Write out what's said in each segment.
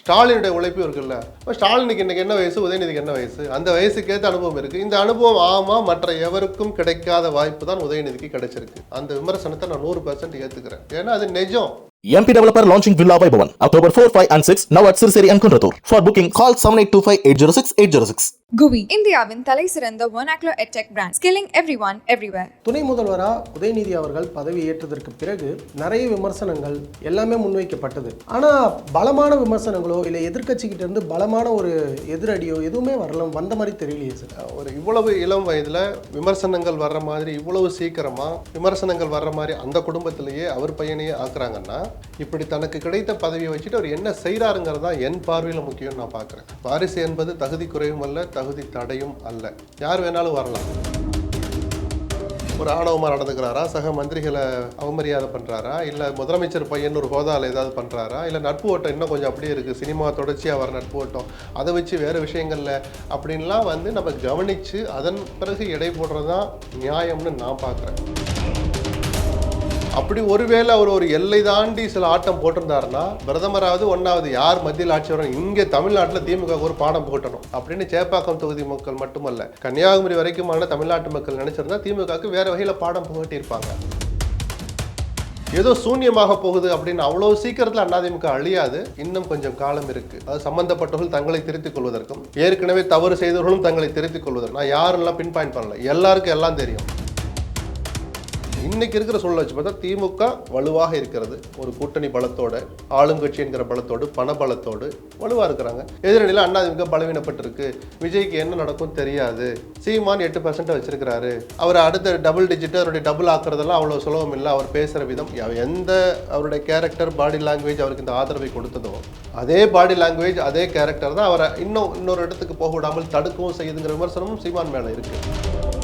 ஸ்டாலினுடைய உழைப்பு இருக்குல்ல. இப்போ ஸ்டாலினுக்கு இன்றைக்கி என்ன வயசு உதயநிதிக்கு என்ன வயசு? அந்த வயசுக்கேற்ற அனுபவம் இருக்குது இந்த அனுபவம் ஆமாம் மற்ற எவருக்கும் கிடைக்காத வாய்ப்பு தான் உதயநிதிக்கு கிடைச்சிருக்கு. அந்த விமர்சனத்தை நான் நூறு பர்சன்ட் ஏற்றுக்கிறேன் ஏன்னா அது நிஜம். MP developer launching Villa Vaibhavan October 4, 5 and 6 now at Sirseri and Kunratur. For booking call 7825 806 806. Guvi இந்தியாவின் தலை சிறந்த ஒனாக்லோ edtech brand skilling everyone everywhere everywhere துணை முதல்வராக உதயநிதி அவர்கள் பதவி ஏற்றதற்கு பிறகு நிறைய விமர்சனங்கள் எல்லாமே முன்வைக்கப்பட்டது ஆனால் பலமான விமர்சனங்களோ இல்லை எதிர்க்கட்சிக்கிட்ட இருந்து பலமான ஒரு எதிரடியோ எதுவுமே வரல வந்த மாதிரி தெரியலையே சார் ஒரு இவ்வளவு இளம் வயதுல விமர்சனங்கள் வர்ற மாதிரி இவ்வளவு சீக்கிரமா விமர்சனங்கள் வர்ற மாதிரி அந்த குடும்பத்திலேயே அவர் பையனையே ஆக்குறாங்கன்னா இப்படி தனக்கு கிடைத்த பதவியை வச்சுட்டு அவர் என்ன செய்கிறாருங்கிறது தான் என் பார்வையில் முக்கியம் நான் பார்க்குறேன். வாரிசு என்பது தகுதி குறைவும் அல்ல தகுதி தடையும் அல்ல. யார் வேணாலும் வரலாம். ஒரு ஆணவமாக நடந்துக்கிறாரா? சக மந்திரிகளை அவமரியாதை பண்ணுறாரா இல்லை முதலமைச்சர் பையன் ஒரு ஹோதாவில் ஏதாவது பண்ணுறாரா இல்லை நட்பு ஓட்டம் இன்னும் கொஞ்சம் அப்படியே இருக்குது சினிமா தொடர்ச்சியாக வர நட்பு ஓட்டம். அதை வச்சு வேறு விஷயங்களில் அப்படின்லாம் வந்து நம்ம கவனித்து அதன் பிறகு எடை போடுறது தான் நியாயம்னு நான் பார்க்குறேன். அப்படி ஒருவேளை அவர் ஒரு எல்லை தாண்டி சில ஆட்டம் போட்டிருந்தாருன்னா பிரதமராவது ஒன்றாவது யார் மத்தியில் ஆட்சி வரும்? இங்கே தமிழ்நாட்டில் திமுக ஒரு பாடம் போட்டணும் அப்படின்னு சேப்பாக்கம் தொகுதி மக்கள் மட்டுமல்ல கன்னியாகுமரி வரைக்குமான தமிழ்நாட்டு மக்கள் நினைச்சிருந்தா திமுகவுக்கு வேற வகையில் பாடம் புகட்டியிருப்பாங்க. ஏதோ சூன்யமாக போகுது அப்படின்னு அவ்வளோ சீக்கிரத்தில் அதிமுக அழியாது. இன்னும் கொஞ்சம் காலம் இருக்கு. அது சம்பந்தப்பட்டவர்கள் தங்களை திருத்திக் கொள்வதற்கும் ஏற்கனவே தவறு செய்தவர்களும் தங்களை திருத்திக் கொள்வதற்கும். நான் யாரெல்லாம் பின் பாயிண்ட் பண்ணல. எல்லாருக்கும் எல்லாம் தெரியும். இன்னைக்கு இருக்கிற சூழலை வச்சு பார்த்தா திமுக வலுவாக இருக்கிறது. ஒரு கூட்டணி பலத்தோட ஆளுங்கட்சி என்கிற பலத்தோடு பண பலத்தோடு வலுவாக இருக்கிறாங்க. எதிரணியில் அதிமுக பலவீனப்பட்டிருக்கு. விஜய்க்கு என்ன நடக்கும் தெரியாது. சீமான் எட்டு பர்சன்ட் வச்சிருக்கிறாரு. அவர் அடுத்த டபுள் டிஜிட் அவருடைய டபுள் ஆக்குறதெல்லாம் அவ்வளோ சுலபம் இல்லை. அவர் பேசுகிற விதம் எந்த அவருடைய கேரக்டர் பாடி லாங்குவேஜ் அவருக்கு இந்த ஆதரவை கொடுத்ததோ அதே பாடி லாங்குவேஜ் அதே கேரக்டர் தான் அவரை இன்னும் இன்னொரு இடத்துக்கு போக விடாமல் தடுக்கவும் செய்யுதுங்கிற விமர்சனமும் சீமான் மேலே இருக்குது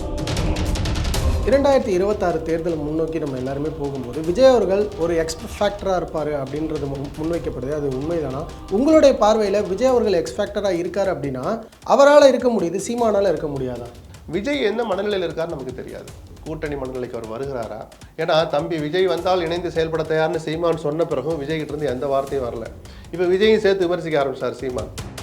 இரண்டாயிரத்தி இருபத்தாறு தேர்தல் முன்னோக்கி நம்ம எல்லாருமே போகும்போது விஜய் அவர்கள் ஒரு எக்ஸ் ஃபேக்டராக இருப்பார் அப்படின்றது முன்- முன்வைக்கப்படுது. அது உண்மைதானா? உங்களுடைய பார்வையில் விஜய் அவர்கள் எக்ஸ் ஃபேக்டராக இருக்கார் அப்படின்னா அவரால் இருக்க முடியுது சீமானால் இருக்க முடியாதா? விஜய் எந்த மனநிலையில் இருக்காருன்னு நமக்கு தெரியாது. கூட்டணி மனநிலைக்கு அவர் வருகிறாரா? ஏன்னா தம்பி விஜய் வந்தால் இணைந்து செயல்பட தயார்னு சீமான் சொன்ன பிறகும் விஜய்கிட்ட இருந்து எந்த வார்த்தையும் வரல. இப்போ விஜயும் சேர்த்து விமர்சிக்க ஆரம்பிச்சார் சீமான்.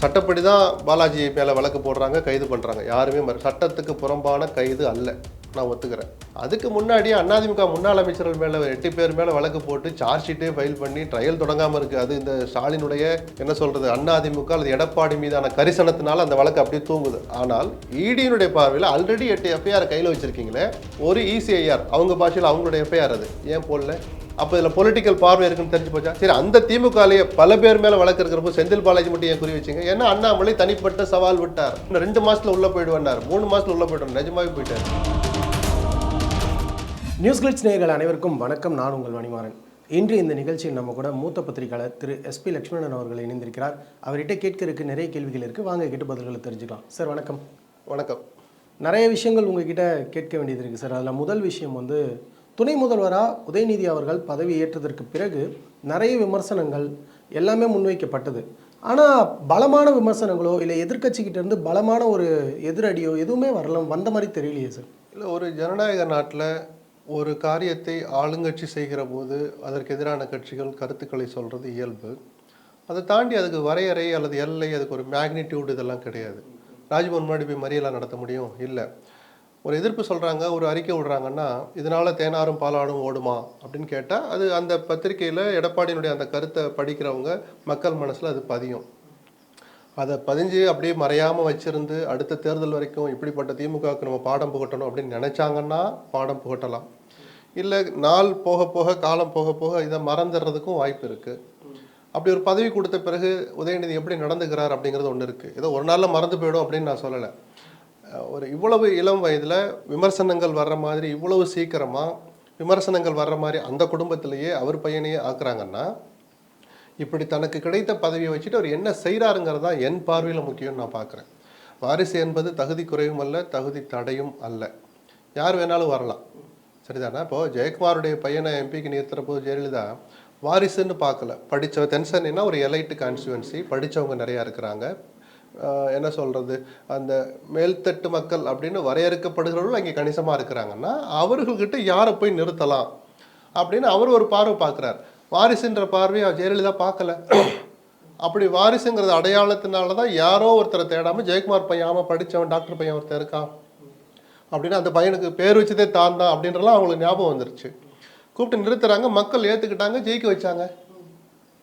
சட்டப்படி தான் பாலாஜி மேலே வழக்கு போடுறாங்க கைது பண்ணுறாங்க யாருமே சட்டத்துக்கு புறம்பான கைது அல்ல. நான் ஒத்துக்கிறேன். அதுக்கு முன்னாடி அதிமுக முன்னாள் அமைச்சர்கள் மேலே எட்டு பேர் மேலே வழக்கு போட்டு சார்ஜ் ஷீட்டே ஃபைல் பண்ணி ட்ரையல் தொடங்காமல் இருக்குது அது இந்த ஸ்டாலினுடைய என்ன சொல்கிறது அதிமுக அல்லது எடப்பாடி மீதான கரிசனத்தினால அந்த வழக்கு அப்படியே தூங்குது. ஆனால் இடியினுடைய பார்வையில் ஆல்ரெடி எட்டு எஃப்ஐஆர் கையில் வச்சுருக்கீங்களே ஒரு இசிஐஆர் அவங்க பாஷையில் அவங்களுடைய எஃப்ஐஆர் அது. ஏன் போடல? அப்போ இதில் பொலிட்டிக்கல் பார்வை இருக்குன்னு தெரிஞ்சு போச்சா? சரி அந்த திமுகலேயே பல பேர் மேலே வழக்கு இருக்கிறப்போ செந்தில் பாலாஜி மட்டும் ஏன் குறி வச்சீங்க? ஏன்னா அண்ணாமலை தனிப்பட்ட சவால் விட்டார். இன்னும் ரெண்டு மாதத்தில் உள்ள போயிடுவார். மூணு மாதத்தில் உள்ளே போயிடுவார். நிஜமாவே போயிட்டார். நியூஸ் கிளிட்ஸ் நேயர்கள் அனைவருக்கும் வணக்கம். நான் உங்கள் மணிமாறன். இன்று இந்த நிகழ்ச்சியில் நம்ம கூட மூத்த பத்திரிகையாளர் திரு எஸ்பி லட்சுமணன் அவர்கள் இணைந்திருக்கிறார். அவர்கிட்ட கேட்கறதுக்கு நிறைய கேள்விகள் இருக்குது வாங்க கேட்டு பதில்களை தெரிஞ்சுக்கலாம். சார் வணக்கம். வணக்கம். நிறைய விஷயங்கள் உங்ககிட்ட கேட்க வேண்டியது இருக்குது சார். அதில் முதல் விஷயம் வந்து துணை முதல்வராக உதயநிதி அவர்கள் பதவி ஏற்றதற்கு பிறகு நிறைய விமர்சனங்கள் எல்லாமே முன்வைக்கப்பட்டது. ஆனால் பலமான விமர்சனங்களோ இல்லை எதிர்க்கட்சிக்கிட்ட இருந்து பலமான ஒரு எதிரடியோ எதுவுமே வரல வந்த மாதிரி தெரியலையே சார். இல்லை ஒரு ஜனநாயக நாட்டில் ஒரு காரியத்தை ஆளுங்கட்சி செய்கிற போது அதற்கு எதிரான கட்சிகள் கருத்துக்களை சொல்கிறது இயல்பு. அதை தாண்டி அதுக்கு வரையறை அல்லது எல்லை அதுக்கு ஒரு மேக்னிடியூட் இதெல்லாம் கிடையாது. ராஜ்பவன் முன்னாடி போய் மறியலாம் நடத்த முடியும்? இல்லை. ஒரு எதிர்ப்பு சொல்கிறாங்க ஒரு அறிக்கை விடுறாங்கன்னா இதனால் தேனாரும் பாலாடும் ஓடுமா? அப்படின்னு கேட்டால் அது அந்த பத்திரிக்கையில் எடப்பாடியினுடைய அந்த கருத்தை படிக்கிறவங்க மக்கள் மனசில் அது பதியும். அதை பதிஞ்சு அப்படியே மறையாமல் வச்சிருந்து அடுத்த தேர்தல் வரைக்கும் இப்படிப்பட்ட திமுகவுக்கு நம்ம பாடம் புகட்டணும் அப்படின்னு நினச்சாங்கன்னா பாடம் புகட்டலாம். இல்லை நாள் போக போக காலம் போக போக இதை மறந்துடுறதுக்கும் வாய்ப்பு இருக்குது அப்படி ஒரு பதவி கொடுத்த பிறகு உதயநிதி எப்படி நடந்துக்கிறார் அப்படிங்கிறது ஒன்று இருக்குது ஏதோ ஒரு நாளில் மறந்து போயிடும் அப்படின்னு நான் சொல்லலை. ஒரு இவ்வளவு இளம் வயதில் விமர்சனங்கள் வர்ற மாதிரி இவ்வளவு சீக்கிரமாக விமர்சனங்கள் வர்ற மாதிரி அந்த குடும்பத்திலேயே அவர் பையனையே ஆக்குறாங்கன்னா இப்படி தனக்கு கிடைத்த பதவியை வச்சுட்டு அவர் என்ன செய்கிறாருங்கிறது தான் என் பார்வையில் முக்கியம்னு நான் பார்க்குறேன். வாரிசு என்பது தகுதி குறைவும் அல்ல தகுதி தடையும் அல்ல. யார் வேணாலும் வரலாம். சரிதானா? இப்போது ஜெயக்குமாருடைய பையனை எம்பிக்கு நிறுத்துகிற போது ஜெயலலிதா வாரிசுன்னு பார்க்கல. படித்த தென்சென்னைனா ஒரு எலைட்டு கான்ஸ்டுவன்சி படித்தவங்க நிறையா இருக்கிறாங்க. என்ன சொல்கிறது அந்த மேல்தட்டு மக்கள் அப்படின்னு வரையறுக்கப்படுகிறவர்கள் அங்கே கணிசமாக இருக்கிறாங்கன்னா அவர்கள்கிட்ட யாரை போய் நிறுத்தலாம் அப்படின்னு அவர் ஒரு பார்வை பார்க்குறார். வாரிசுன்ற பார்வையை ஜெயலலிதா பார்க்கல. அப்படி வாரிசுங்கிறது அடையாளத்தினால தான் யாரோ ஒருத்தரை தேடாமல் ஜெயக்குமார் பையன் ஆமா படிச்சவன் டாக்டர் பையன் ஒருத்தர் இருக்கான். அப்படின்னு அந்த பையனுக்கு பேர் வச்சதே தான் தான் அப்படின்றலாம் அவங்களுக்கு ஞாபகம் வந்துருச்சு. கூப்பிட்டு நிறுத்துறாங்க மக்கள் ஏற்றுக்கிட்டாங்க ஜெயிக்க வச்சாங்க.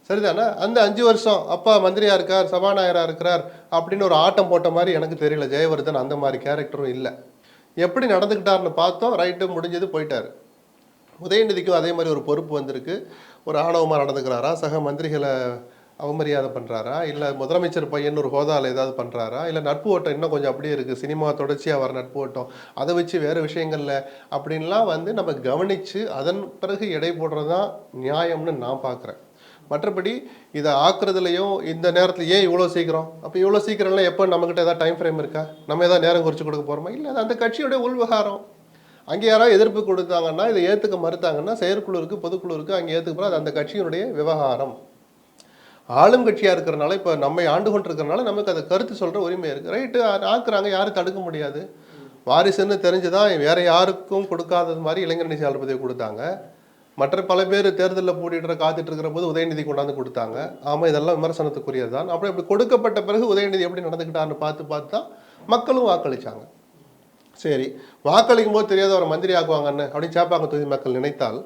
சரிதானே? அந்த அஞ்சு வருஷம் அப்பா மந்திரியாக இருக்கார் சபாநாயகராக இருக்கிறார் அப்படின்னு ஒரு ஆட்டம் போட்ட மாதிரி எனக்கு தெரியல. ஜெயவர்தன் அந்த மாதிரி கேரக்டரும் இல்லை. எப்படி நடந்துக்கிட்டாருன்னு பார்த்தோம் ரைட்டு முடிஞ்சது போயிட்டார். உதயநிதிக்கும் அதே மாதிரி ஒரு பொறுப்பு வந்திருக்கு. ஒரு ஆணவமாக நடந்துக்கிறாரா? சக மந்திரிகளை அவமரியாதை பண்ணுறாரா இல்லை முதலமைச்சர் பையன் ஒரு ஹோதாவில் ஏதாவது பண்ணுறாரா இல்லை நட்பு ஓட்டம் இன்னும் கொஞ்சம் அப்படியே இருக்குது சினிமா தொடர்ச்சியாக வர நட்பு ஓட்டம். அதை வச்சு வேறு விஷயங்களில் அப்படின்லாம் வந்து நம்ம கவனித்து அதன் பிறகு எடை போடுறது தான் நியாயம்னு நான் பார்க்குறேன் மற்றபடி இதை ஆக்குறதுலையும் இந்த நேரத்தில் ஏன் இவ்வளோ சீக்கிரம்? அப்போ இவ்வளோ சீக்கிரம்லாம் எப்போ நம்மக்கிட்ட ஏதாவது டைம் ஃப்ரேம் இருக்கா? நம்ம ஏதாவது நேரம் குறித்து கொடுக்க போகிறோமா இல்லை அது அந்த கட்சியோட உள்விகாரம் அங்கே யாராவது எதிர்ப்பு கொடுத்தாங்கன்னா இதை ஏற்றுக்க மறுத்தாங்கன்னா செயற்குழு இருக்குது அங்கே ஏற்றுக்க அது அந்த கட்சியினுடைய விவகாரம். ஆளும் கட்சியாக இருக்கிறனால இப்போ நம்மை ஆண்டு கொண்டிருக்கிறனால நமக்கு அதை கருத்து சொல்கிற உரிமை இருக்குது ரைட்டு ஆக்குறாங்க யாரும் தடுக்க முடியாது. வாரிசுன்னு தெரிஞ்சுதான் வேற யாருக்கும் கொடுக்காதது மாதிரி இளைஞரணி செயலர் பதவி கொடுத்தாங்க. மற்ற பல பேர் தேர்தலில் போட்டிட்டு காத்துட்டு இருக்கிற போது உதயநிதி கொண்டாந்து கொடுத்தாங்க. ஆமாம் இதெல்லாம் விமர்சனத்துக்குரியது தான் அப்புறம் இப்படி கொடுக்கப்பட்ட பிறகு உதயநிதி எப்படி நடந்துக்கிட்டான்னு பார்த்து பார்த்து தான் மக்களும் வாக்களிச்சாங்க. சரி வாக்களிக்கும் போது தெரியாத ஒரு மந்திரி ஆக்குவாங்கன்னு அப்படின்னு சேப்பாங்க தொகுதி மக்கள் நினைத்தால்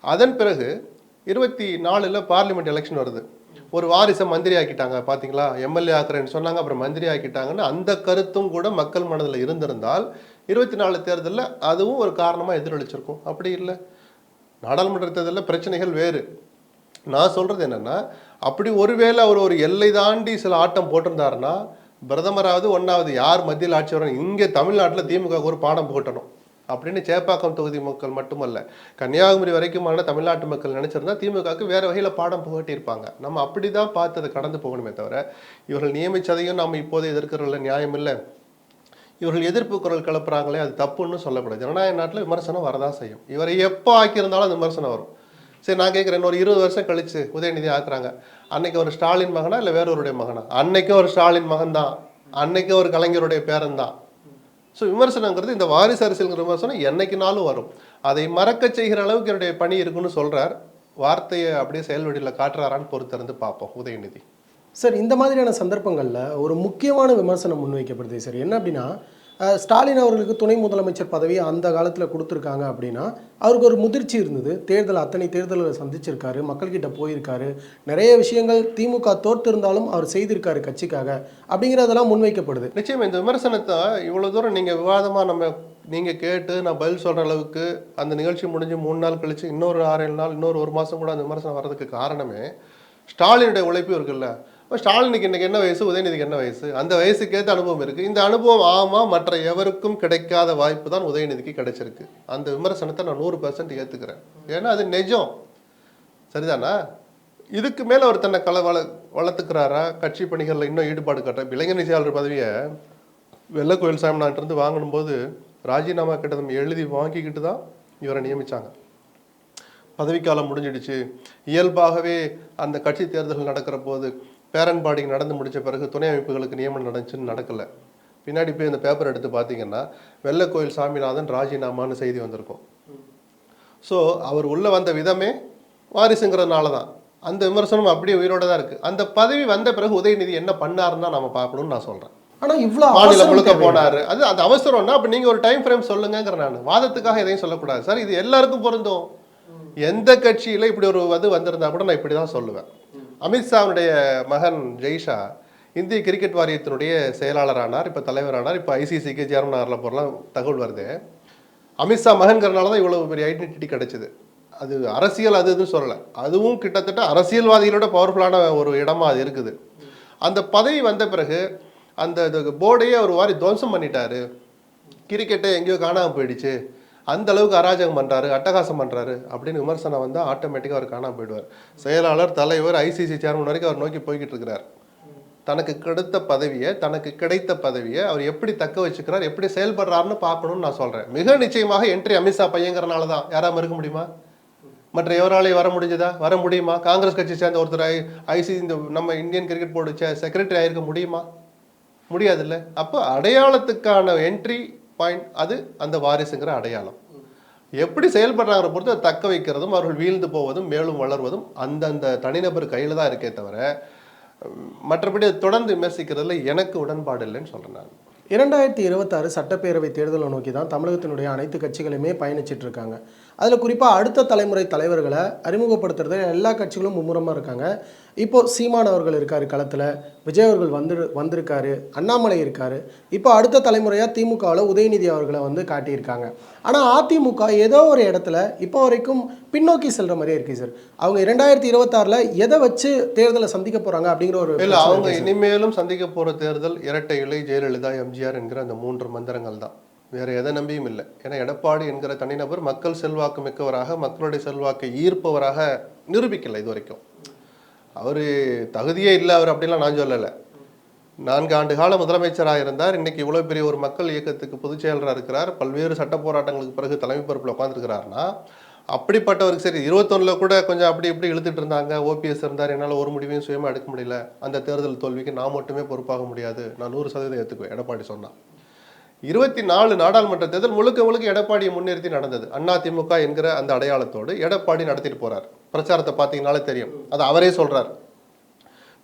அதன் பிறகு இருபத்தி நாலில் பார்லிமெண்ட் எலெக்ஷன் வருது. ஒரு வாரிசை மந்திரி ஆக்கிட்டாங்க பார்த்தீங்களா எம்எல்ஏ ஆக்குறேன்னு சொன்னாங்க அப்புறம் மந்திரி ஆக்கிட்டாங்கன்னு அந்த கருத்தும் கூட மக்கள் மனதில் இருந்திருந்தால் இருபத்தி நாலு தேர்தலில் அதுவும் ஒரு காரணமாக எதிரொலிச்சிருக்கும். அப்படி இல்லை. நாடாளுமன்ற தேர்தலில் பிரச்சனைகள் வேறு. நான் சொல்கிறது என்னென்னா அப்படி ஒருவேளை அவர் ஒரு எல்லை தாண்டி சில ஆட்டம் போட்டிருந்தாருன்னா பிரதமராவது ஒன்றாவது யார் மத்தியில் ஆட்சி வரணும் இங்கே தமிழ்நாட்டில் திமுக ஒரு பாடம் போட்டணும் அப்படின்னு சேப்பாக்கம் தொகுதி மக்கள் மட்டுமல்ல கன்னியாகுமரி வரைக்குமான தமிழ்நாட்டு மக்கள் நினைச்சிருந்தா திமுகவுக்கு வேற வகையில் பாடம் புகட்டியிருப்பாங்க. நம்ம அப்படி தான் பார்த்து அதை கடந்து போகணுமே தவிர இவர்கள் நியமித்ததையும் நம்ம இப்போது எதிர்க்கிறதுல நியாயம் இல்லை. இவர்கள் எதிர்ப்பு குரல் கிளப்புறாங்களே அது தப்புன்னு சொல்லக்கூடாது. ஜனநாயக நாட்டில் விமர்சனம் வரதான் செய்யும். இவரை எப்போ ஆக்கியிருந்தாலும் அந்த விமர்சனம் வரும். சரி நான் கேட்குறேன் ஒரு இருபது வருஷம் கழிச்சு உதயநிதி ஆக்குறாங்க. அன்னைக்கு ஒரு ஸ்டாலின் மகனா இல்லை வேறொருடைய மகனா? அன்னைக்கு ஒரு ஸ்டாலின் மகன் தான் அன்னைக்கு ஒரு கலைஞருடைய பேரன் தான் ஸோ விமர்சனங்கிறது இந்த வாரிசு அரசியல்ங்கிற விமர்சனம் என்னைக்குனாலும் வரும். அதை மறக்க செய்கிற அளவுக்கு என்னுடைய பணி இருக்குன்னு சொல்கிறார் வார்த்தையை அப்படியே செயல்வடியில் காட்டுறாரான்னு பொறுத்திருந்து பார்ப்போம். உதயநிதி. சார் இந்த மாதிரியான சந்தர்ப்பங்களில் ஒரு முக்கியமான விமர்சனம் முன்வைக்கப்படுது சார். என்ன அப்படின்னா ஸ்டாலின் அவர்களுக்கு துணை முதலமைச்சர் பதவியை அந்த காலத்தில் கொடுத்துருக்காங்க அப்படின்னா அவருக்கு ஒரு முதிர்ச்சி இருந்தது. தேர்தல் அத்தனை தேர்தல்களை சந்திச்சிருக்காரு மக்கள்கிட்ட போயிருக்காரு. நிறைய விஷயங்கள் திமுக தோற்றிருந்தாலும் அவர் செய்திருக்காரு கட்சிக்காக அப்படிங்கிறதெல்லாம் முன்வைக்கப்படுது. நிச்சயம் இந்த விமர்சனத்தை இவ்வளோ தூரம் நீங்கள் விவாதமாக நம்ம நீங்கள் கேட்டு நான் பதில் சொல்கிற அளவுக்கு அந்த நிகழ்ச்சி முடிஞ்சு மூணு நாள் கழித்து இன்னொரு ஆறு ஏழு நாள் இன்னொரு ஒரு மாதம் கூட அந்த விமர்சனம் வர்றதுக்கு காரணமே ஸ்டாலினுடைய உழைப்பு இருக்குல்ல இப்போ ஸ்டாலினுக்கு இன்னைக்கு என்ன வயசு உதயநிதிக்கு என்ன வயசு? அந்த வயசுக்கேற்ற அனுபவம் இருக்குது இந்த அனுபவம் ஆமாம் மற்ற எவருக்கும் கிடைக்காத வாய்ப்பு தான் உதயநிதிக்கு கிடைச்சிருக்கு. அந்த விமர்சனத்தை நான் நூறு பர்சன்ட் ஏற்றுக்கிறேன் ஏன்னா அது நிஜம். சரிதானா? இதுக்கு மேலே அவர் தன்னை கலை வள வளர்த்துக்கிறாரா? கட்சி பணிகளில் இன்னும் ஈடுபாடு கட்டுற இளைஞர் இளைஞரணி செயலாளர் பதவியை வெள்ளக்கோயில் சாமிநாட்டிலிருந்து வாங்கணும்போது ராஜினாமா கட்டணம் எழுதி வாங்கிக்கிட்டு தான் இவரை நியமித்தாங்க பதவிக்காலம் முடிஞ்சிடுச்சு. இயல்பாகவே அந்த கட்சி தேர்தல்கள் நடக்கிற போது பேரன்பாடிங் நடந்து முடிச்ச பிறகு துணை அமைப்புகளுக்கு நியமனம் நடந்துச்சுன்னு நடக்கல. பின்னாடி போய் இந்த பேப்பர் எடுத்து பார்த்தீங்கன்னா வெள்ளக்கோயில் சாமிநாதன் ராஜினாமான்னு செய்தி வந்திருக்கும். ஸோ அவர் உள்ளே வந்த விதமே வாரிசுங்கிறதுனால தான் அந்த விமர்சனம் அப்படியே உயிரோட தான் இருக்குது அந்த பதவி வந்த பிறகு உதயநிதி என்ன பண்ணாருன்னு தான் நம்ம பார்க்கணும்னு நான் சொல்கிறேன் ஆனால் இவ்வளோ மாநிலம் முழுக்க போனாரு. அது அந்த அவசரம்னா அப்ப நீங்க ஒரு டைம் ஃப்ரேம் சொல்லுங்கிற நான். வாதத்துக்காக எதையும் சொல்லக்கூடாது. சார் இது எல்லாருக்கும் பொருந்தும். எந்த கட்சியில இப்படி ஒரு இது வந்திருந்தா கூட நான் இப்படி தான் சொல்லுவேன். அமித்ஷாவுடைய மகன் ஜெய்ஷா இந்திய கிரிக்கெட் வாரியத்தினுடைய செயலாளரானார் இப்போ தலைவரானார். இப்போ ஐசிசிக்கு ஜேர்மன் ஆகல போறலாம் தகவல் வருது. அமித்ஷா மகன்கிறனால தான் இவ்வளோ பெரிய ஐடென்டிட்டி கிடைச்சிது. அது அரசியல் அது இதுன்னு சொல்லலை. அதுவும் கிட்டத்தட்ட அரசியல்வாதிகளோட பவர்ஃபுல்லான ஒரு இடமா அது இருக்குது. அந்த பதவி வந்த பிறகு அந்த போர்டையே ஒரு வாரி துவம்சம் பண்ணிட்டாரு. கிரிக்கெட்டை எங்கேயோ காணாமல் போயிடுச்சு. அந்த அளவுக்கு அராஜகம் பண்ணுறாரு அட்டகாசம் பண்ணுறாரு அப்படின்னு விமர்சனம் வந்தால் ஆட்டோமேட்டிக்காக அவர் காணாமல் போயிடுவார். செயலாளர் தலைவர் ஐசிசி சேர்மன் வரைக்கும் அவர் நோக்கி போய்கிட்டு இருக்கிறார். தனக்கு கிடைத்த பதவியை தனக்கு கிடைத்த பதவியை அவர் எப்படி தக்க வச்சுக்கிறார் எப்படி செயல்படுறாருன்னு பார்க்கணும்னு நான் சொல்கிறேன் மிக நிச்சயமாக என்ட்ரி அமித்ஷா பையங்கிறனால தான். யாராம இருக்க முடியுமா? மற்ற எவராலையும் வர முடிஞ்சதா? வர முடியுமா? காங்கிரஸ் கட்சி சேர்ந்த ஒருத்தர் ஐ ஐசி இந்த நம்ம இந்தியன் கிரிக்கெட் போர்டு செக்ரட்டரி ஆயிருக்க முடியுமா? முடியாதுல்ல. அப்போ அடையாளத்துக்கான என்ட்ரி பாயிண்ட் அது அந்த வாரிசுங்கிற அடையாளம். எப்படி செயல்படுறாங்கிற பொறுத்து தக்க வைக்கிறதும் அவர்கள் வீழ்ந்து போவதும் மேலும் வளர்வதும் அந்தந்த தனிநபர் கையில் தான் இருக்கே தவிர மற்றபடி தொடர்ந்து விமர்சிக்கிறதுல எனக்கு உடன்பாடு இல்லைன்னு சொல்கிறேன் நான். இரண்டாயிரத்தி இருபத்தாறு சட்டப்பேரவை தேர்தலை நோக்கி தான் தமிழகத்தினுடைய அனைத்து கட்சிகளுமே பயணிச்சிட்டு இருக்காங்க. அதில் குறிப்பாக அடுத்த தலைமுறை தலைவர்களை அறிமுகப்படுத்துறதுல எல்லா கட்சிகளும் மும்முரமாக இருக்காங்க. இப்போ சீமான் அவர்கள் இருக்காரு களத்தில் விஜய் அவர்கள் வந்து வந்திருக்காரு அண்ணாமலை இருக்காரு. இப்போ அடுத்த தலைமுறையாக திமுகவில் உதயநிதி அவர்களை வந்து காட்டியிருக்காங்க. ஆனால் அதிமுக ஏதோ ஒரு இடத்துல இப்போ வரைக்கும் பின்னோக்கி செல்ற மாதிரியே இருக்கு சார். அவங்க இரண்டாயிரத்தி இருபத்தாறில் எதை வச்சு தேர்தலை சந்திக்க போறாங்க அப்படிங்கிற ஒரு இல்ல அவங்க. இனிமேலும் சந்திக்க போற தேர்தல் இரட்டை இலை ஜெயலலிதா எம்ஜிஆர் என்கிற அந்த மூன்று மந்திரங்கள் தான். வேற எதை நம்பியும் இல்லை. ஏன்னா எடப்பாடி என்கிற தனிநபர் மக்கள் செல்வாக்கு மிக்கவராக மக்களுடைய செல்வாக்கை ஈர்ப்பவராக நிரூபிக்கலை இது வரைக்கும் அவர் தகுதியே இல்லை அவர் அப்படிலாம் நான் சொல்லலை. நான்கு ஆண்டு கால முதலமைச்சராக இருந்தார். இன்றைக்கி இவ்வளோ பெரிய ஒரு மக்கள் இயக்கத்துக்கு பொதுச் செயலராக இருக்கிறார். பல்வேறு சட்ட போராட்டங்களுக்கு பிறகு தலைமை பொறுப்பில் உட்காந்துருக்கிறாருன்னா அப்படிப்பட்டவருக்கு சரி இருபத்தொன்னில் கூட கொஞ்சம் அப்படி இப்படி இழுத்துட்டு இருந்தாங்க ஓபிஎஸ் இருந்தார் என்னால் ஒரு முடிவையும் சுயமாக எடுக்க முடியல. அந்த தேர்தல் தோல்விக்கு நான் மட்டுமே பொறுப்பாக முடியாது. நான் நூறு சதவீதம் ஏற்றுக்குவேன் எடப்பாடி சொன்னான் இருபத்தி நாலு நாடாளுமன்ற தேர்தல் முழுக்க முழுக்க எடப்பாடியை முன்னிறுத்தி நடந்தது. அண்ணா திமுக என்கிற அந்த அடையாளத்தோடு எடப்பாடி நடத்திட்டு போறார். பிரச்சாரத்தை பார்த்தீங்கனாலே தெரியும். அது அவரே சொல்றார்.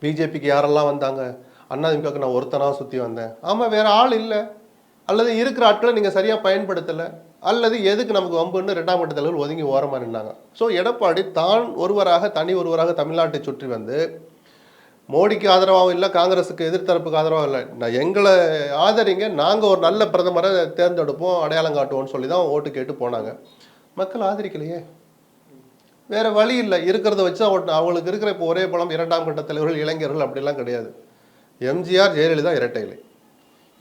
பிஜேபிக்கு யாரெல்லாம் வந்தாங்க? அண்ணா திமுகவுக்கு நான் ஒருத்தனாக சுற்றி வந்தேன். ஆமாம் வேற ஆள் இல்லை. அல்லது இருக்கிற ஆட்களை நீங்கள் சரியாக பயன்படுத்தலை. அல்லது எதுக்கு நமக்கு வம்புன்னு ரெண்டாம் கட்ட தலைவர் ஒதுங்கி ஓரமாக நின்னாங்க. ஸோ எடப்பாடி தான் ஒருவராக தனி ஒருவராக தமிழ்நாட்டை சுற்றி வந்து மோடிக்கு ஆதரவாகவும் இல்லை காங்கிரஸுக்கு எதிர்த்தரப்புக்கு ஆதரவாகவும் இல்லை. நான் எங்களை ஆதரிங்க நாங்கள் ஒரு நல்ல பிரதமரை தேர்ந்தெடுப்போம் அடையாளம் காட்டுவோம்னு சொல்லி தான் ஓட்டு கேட்டு போனாங்க. மக்கள் ஆதரிக்கலையே. வேறு வழி இல்லை. இருக்கிறத வச்சு தான் அவங்களுக்கு இருக்கிற இப்போ ஒரே பலம் இரண்டாம் கட்ட தலைவர்கள் இளைஞர்கள் அப்படிலாம் கிடையாது. எம்ஜிஆர் ஜெயலலிதா இரட்டைகளை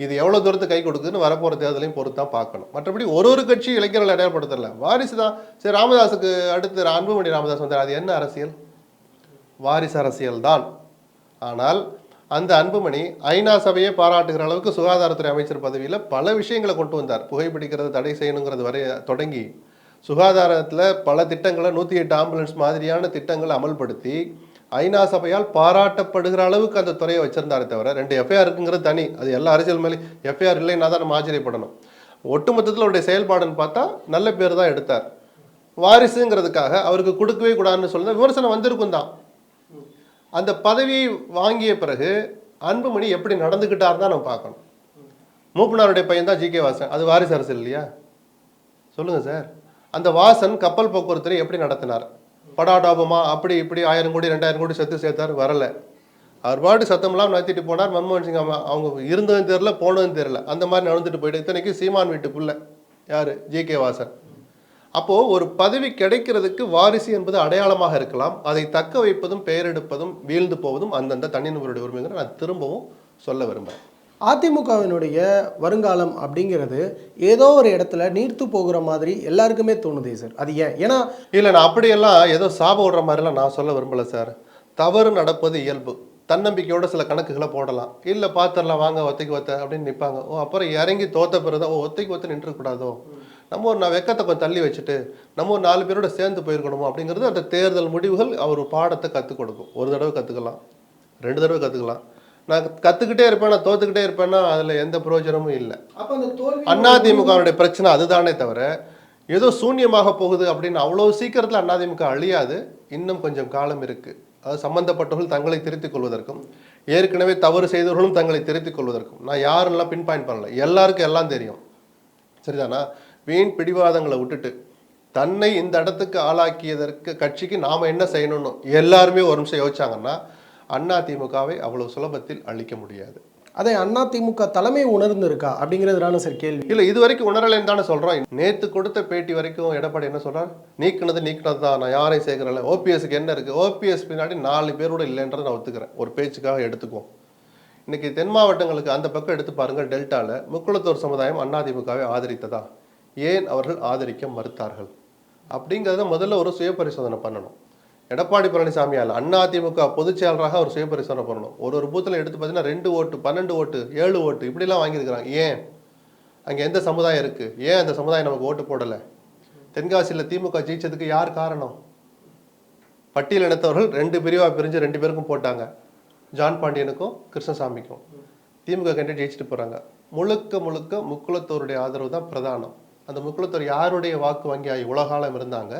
இது எவ்வளோ தூரத்தை கை கொடுக்குதுன்னு வரப்போகிற தேர்தலையும் பொறுத்து தான் பார்க்கணும். மற்றபடி ஒரு ஒரு கட்சி இளைஞர்கள் அடையாளப்படுத்தல. வாரிசு தான். சரி ராமதாஸுக்கு அடுத்து அன்புமணி ராமதாஸ் வந்தார். அது என்ன அரசியல்? வாரிசு அரசியல் தான் ஆனால் அந்த அன்புமணி ஐநா சபையை பாராட்டுகிற அளவுக்கு சுகாதாரத்துறை அமைச்சர் பதவியில் பல விஷயங்களை கொண்டு வந்தார். புகைப்பிடிக்கிறது தடை செய்யணுங்கிறது வரை தொடங்கி சுகாதாரத்தில் பல திட்டங்களை நூற்றி எட்டு ஆம்புலன்ஸ் மாதிரியான திட்டங்களை அமல்படுத்தி ஐநா சபையால் பாராட்டப்படுகிற அளவுக்கு அந்த துறையை வச்சிருந்தாரே தவிர ரெண்டு எஃப்ஐஆர் இருக்குங்கிறது தனி. அது எல்லா அரசியல் மேலே எஃப்ஐஆர் இல்லைன்னா தான் நம்ம ஆச்சரியப்படணும். ஒட்டுமொத்தத்தில் அவருடைய செயல்பாடுன்னு பார்த்தா நல்ல பேர் தான் எடுத்தார். வாரிசுங்கிறதுக்காக அவருக்கு கொடுக்கவே கூடாதுன்னு சொல்லுங்கள் விமர்சனம் வந்திருக்கும் தான். அந்த பதவி வாங்கிய பிறகு அன்புமணி எப்படி நடந்துக்கிட்டார் தான் நம்ம பார்க்கணும். மூப்பனாருடைய பையன் தான் ஜி கே வாசன். அது வாரிசு அரசு இல்லையா? சொல்லுங்க சார். அந்த வாசன் கப்பல் போக்குவரத்துறை எப்படி நடத்தினார்? படாடாபமா அப்படி இப்படி ஆயிரம் கோடி ரெண்டாயிரம் கோடி செத்து சேர்த்தார் வரல. அவர் பாட்டு சத்தமெல்லாம் நடத்திட்டு போனார். மன்மோகன் சிங் அம்மா அவங்க இருந்ததும் தெரியல போனதும் தெரியல. அந்த மாதிரி நடந்துட்டு போயிட்டு இத்தனைக்கு சீமான் வீட்டுக்குள்ள யார்? G K Vasan. அப்போ ஒரு பதவி கிடைக்கிறதுக்கு வாரிசு என்பது அடையாளமாக இருக்கலாம். அதை தக்க வைப்பதும் பெயரெடுப்பதும் வீழ்ந்து போவதும் அந்தந்த தனிநபருடைய உரிமைங்கிற நான் திரும்பவும் சொல்ல விரும்புகிறேன் அதிமுகவினுடைய வருங்காலம் அப்படிங்கிறது ஏதோ ஒரு இடத்துல நீர்த்து போகிற மாதிரி எல்லாருக்குமே தோணுதே சார். அது ஏன்? ஏன்னா இல்லை நான் அப்படியெல்லாம் ஏதோ சாபம் விடுற மாதிரிலாம் நான் சொல்ல விரும்பல சார். தவறு நடப்பது இயல்பு. தன்னம்பிக்கையோட சில கணக்குகளை போடலாம். இல்லை பார்த்துடலாம் வாங்க ஒத்தைக்கு ஒத்த அப்படின்னு நிற்பாங்க ஓ அப்புறம் இறங்கி தோத்த பிறகு ஓ ஒத்தைக்கு ஒத்த நின்றுக்கூடாதோ? நம்ம ஒரு நான் வெக்கத்தை கொஞ்சம் தள்ளி வச்சுட்டு நம்ம ஒரு நாலு பேரோட சேர்ந்து போயிருக்கணுமோ அப்படிங்கிறது அந்த தேர்தல் முடிவுகள் அவர் பாடத்தை கற்றுக் கொடுக்கும். ஒரு தடவை கற்றுக்கலாம் ரெண்டு தடவை கற்றுக்கலாம் நான் கற்றுக்கிட்டே இருப்பேன் நான் தோத்துக்கிட்டே இருப்பேன்னா அதில் எந்த பிரயோஜனமும் இல்லை. அதிமுகவுடைய பிரச்சனை அதுதானே தவிர ஏதோ சூன்யமாக போகுது அப்படின்னு அவ்வளோ சீக்கிரத்தில் அதிமுக அழியாது. இன்னும் கொஞ்சம் காலம் இருக்கு. அது சம்பந்தப்பட்டவர்கள் தங்களை திருத்திக் கொள்வதற்கும் ஏற்கனவே தவறு செய்தவர்களும் தங்களை திருத்திக் கொள்வதற்கும். நான் யாரெல்லாம் பின் பாயிண்ட் பண்ணல. எல்லாருக்கும் எல்லாம் தெரியும். சரிதானா? வீண் பிடிவாதங்களை விட்டுட்டு தன்னை இந்த இடத்துக்கு ஆளாக்கியதற்கு கட்சிக்கு நாம என்ன செய்யணும்னு எல்லாருமே ஒரு நிமிஷம் யோசிச்சாங்கன்னா அதிமுகவை அவ்வளவு சுலபத்தில் அழிக்க முடியாது. அதை அதிமுக தலைமை உணர்ந்து இருக்கா அப்படிங்கிறதுதான சார் கேள்வி. இல்ல இது வரைக்கும் உணரலைன்னு தானே சொல்றோம். நேத்து கொடுத்த பேட்டி வரைக்கும் எடப்பாடி என்ன சொல்றார்? நீக்கினது நீக்கினது தான் நான் யாரையும் சேர்க்கறல ஓபிஎஸ்க்கு என்ன இருக்கு? ஓபிஎஸ் பின்னாடி நாலு பேரோட இல்லைன்றதை நான் ஒத்துக்கிறேன். ஒரு பேச்சுக்காக எடுத்துக்குவோம். இன்னைக்கு தென் மாவட்டங்களுக்கு அந்த பக்கம் எடுத்து பாருங்க டெல்டால முக்குளத்தூர் சமுதாயம் அதிமுகவை ஆதரித்ததா? ஏன் அவர்கள் ஆதரிக்க மறுத்தார்கள்? அப்படிங்கிறத முதல்ல ஒரு சுய பரிசோதனை பண்ணணும். எடப்பாடி பழனிசாமியால் அதிமுக பொதுச் செயலராக ஒரு சுய பரிசோதனை பண்ணணும். ஒரு ஒரு பூத்தில் எடுத்து பார்த்தீங்கன்னா ரெண்டு ஓட்டு பன்னெண்டு ஓட்டு ஏழு ஓட்டு இப்படிலாம் வாங்கியிருக்கிறாங்க. ஏன்? அங்கே எந்த சமுதாயம் இருக்குது ஏன் அந்த சமுதாயம் நமக்கு ஓட்டு போடலை? தென்காசியில் திமுக ஜெயிச்சதுக்கு யார் காரணம்? பட்டியல் இனத்தவர்கள் ரெண்டு பிரிவாக பிரிஞ்சு ரெண்டு பேருக்கும் போட்டாங்க. ஜான் பாண்டியனுக்கும் கிருஷ்ணசாமிக்கும். திமுக கேண்டிடேட் ஜெயிச்சுட்டு போகிறாங்க முழுக்க முழுக்க முக்குளத்தோருடைய ஆதரவு தான் பிரதானம். அந்த முக்குளத்தூர் யாருடைய வாக்கு வங்கியாக இவ்வளோ காலம் இருந்தாங்க?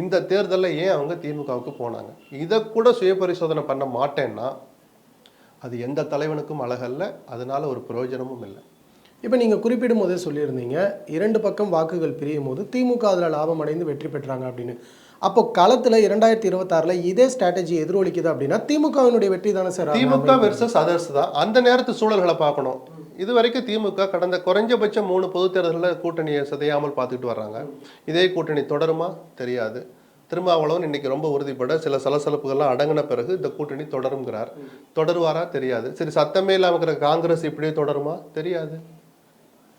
இந்த தேர்தலில் ஏன் அவங்க திமுகவுக்கு போனாங்க? இதை கூட சுய பரிசோதனை பண்ண மாட்டேன்னா அது எந்த தலைவனுக்கும் அழகல்ல அதனால ஒரு பிரயோஜனமும் இல்லை. இப்போ நீங்கள் குறிப்பிடும் போதே சொல்லியிருந்தீங்க இரண்டு பக்கம் வாக்குகள் பிரியும் போது திமுக அதில் லாபம் அடைந்து வெற்றி பெற்றாங்க அப்படின்னு. அப்போ களத்தில் இரண்டாயிரத்தி இருபத்தாறில் இதே ஸ்ட்ராட்டஜி எதிரொலிக்குது அப்படின்னா திமுகவினுடைய வெற்றி தானே சார் திமுக வெர்சஸ் அதர்ஸ் தான். அந்த நேரத்து சூழல்களை பார்க்கணும். இது வரைக்கும் திமுக கடந்த குறைஞ்சபட்சம் மூணு பொது தேர்தலில் கூட்டணியை சிதையாமல் பார்த்துக்கிட்டு வர்றாங்க. இதே கூட்டணி தொடருமா? தெரியாது. திருமாவளவன் இன்னைக்கு ரொம்ப உறுதிப்பட சில சலசலப்புகள்லாம் அடங்கின பிறகு இந்த கூட்டணி தொடருங்கிறார். தொடருவாரா? தெரியாது. சரி சத்தமே இல்லாமல் இருக்கிற காங்கிரஸ் இப்படியே தொடருமா? தெரியாது.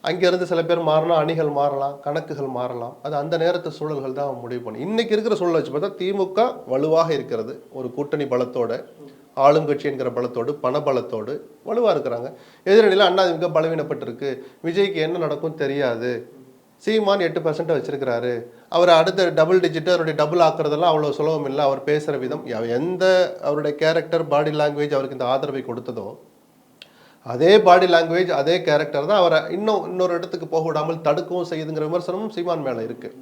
அங்கேருந்து சில பேர் மாறலாம் அணிகள் மாறலாம் கணக்குகள் மாறலாம். அது அந்த நேரத்து சூழல்கள் தான் முடிவு பண்ணும் இன்னைக்கு இருக்கிற சூழலை வச்சு பார்த்தா திமுக வலுவாக இருக்கிறது. ஒரு கூட்டணி பலத்தோட. ஆளுங்கட்சி என்கிற பலத்தோடு பண பலத்தோடு வலுவாக இருக்கிறாங்க. எதிரணியில் அண்ணாதிமுக பலவீனப்பட்டிருக்கு. விஜய்க்கு என்ன நடக்கும் தெரியாது. சீமான் எட்டு பர்சன்ட்டை வச்சிருக்கிறாரு. அவர் அடுத்த டபுள் டிஜிட்டு அவருடைய டபுள் ஆக்குறதெல்லாம் அவ்வளோ சுலபம் இல்லை. அவர் பேசுகிற விதம் எந்த அவருடைய கேரக்டர் பாடி லாங்குவேஜ் அவருக்கு இந்த ஆதரவை கொடுத்ததோ அதே பாடி லாங்குவேஜ் அதே கேரக்டர் தான் அவரை இன்னும் இன்னொரு இடத்துக்கு போக விடாமல் தடுக்கவும் செய்யுதுங்கிற விமர்சனமும் சீமான் மேலே இருக்குது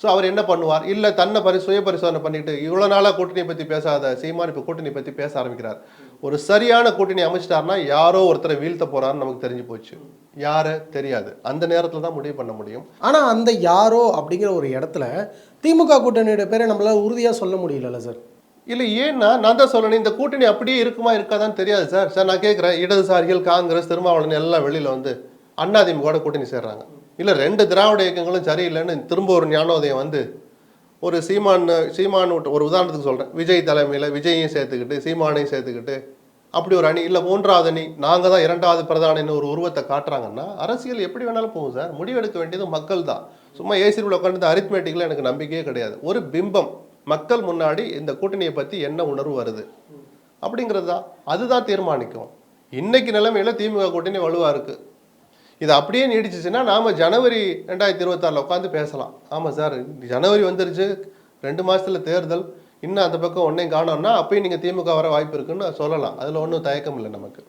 ஸோ அவர் என்ன பண்ணுவார்? இல்லை தன்னை பரி சுய பரிசோதனை பண்ணிட்டு இவ்வளோ நாளாக கூட்டணியை பற்றி பேசாத சீமான் இப்போ கூட்டணி பற்றி பேச ஆரம்பிக்கிறார். ஒரு சரியான கூட்டணி அமைச்சிட்டாருன்னா யாரோ ஒருத்தரை வீழ்த்த போறாருன்னு நமக்கு தெரிஞ்சு போச்சு. யாரு? தெரியாது. அந்த நேரத்தில் தான் முடிவு பண்ண முடியும். ஆனால் அந்த யாரோ அப்படிங்கிற ஒரு இடத்துல திமுக கூட்டணியோட பேரை நம்மளால உறுதியாக சொல்ல முடியலல்ல சார். இல்லை ஏன்னா நான் தான் சொல்லணும் இந்த கூட்டணி அப்படியே இருக்குமா இருக்காதான்னு தெரியாது சார். சார் நான் கேட்குறேன் இடதுசாரிகள் காங்கிரஸ் திருமாவளவன் எல்லாம் வெளியில் வந்து அண்ணாதிமுக கூட்டணி சேர்றாங்க. இல்லை ரெண்டு திராவிட இயக்கங்களும் சரியில்லைன்னு திரும்ப ஒரு ஞானோதயம் வந்து ஒரு சீமான் சீமான் ஒரு உதாரணத்துக்கு சொல்கிறேன் விஜய் தலைமையில் விஜயையும் சேர்த்துக்கிட்டு சீமானையும் சேர்த்துக்கிட்டு அப்படி ஒரு அணி இல்லை மூன்றாவது அணி நாங்கள் தான் இரண்டாவது பிரதானின்னு ஒரு உருவத்தை காட்டுறாங்கன்னா அரசியல் எப்படி வேணாலும் போகும் சார். முடிவெடுக்க வேண்டியது மக்கள் தான். சும்மா ஏசியில் உட்காந்து அரித்மேட்டிக்கில் எனக்கு நம்பிக்கையே கிடையாது. ஒரு பிம்பம் மக்கள் முன்னாடி இந்த கூட்டணியை பற்றி என்ன உணர்வு வருது? அப்படிங்கிறது தான். அதுதான் தீர்மானிக்கும். இன்னைக்கு நிலைமையில் திமுக கூட்டணி வலுவாக இருக்குது இது அப்படியே நீடிச்சிச்சுன்னா நாம் ஜனவரி ரெண்டாயிரத்தி இருபத்தாறில் உட்காந்து பேசலாம். ஆமாம் சார் ஜனவரி வந்துருச்சு ரெண்டு மாதத்தில் தேர்தல் இன்னும் அந்த பக்கம் ஒன்றையும் காணோம்னா அப்பயும் நீங்கள் திமுக வர வாய்ப்பு இருக்குன்னு சொல்லலாம். அதில் ஒன்றும் தயக்கம் இல்லை நமக்கு.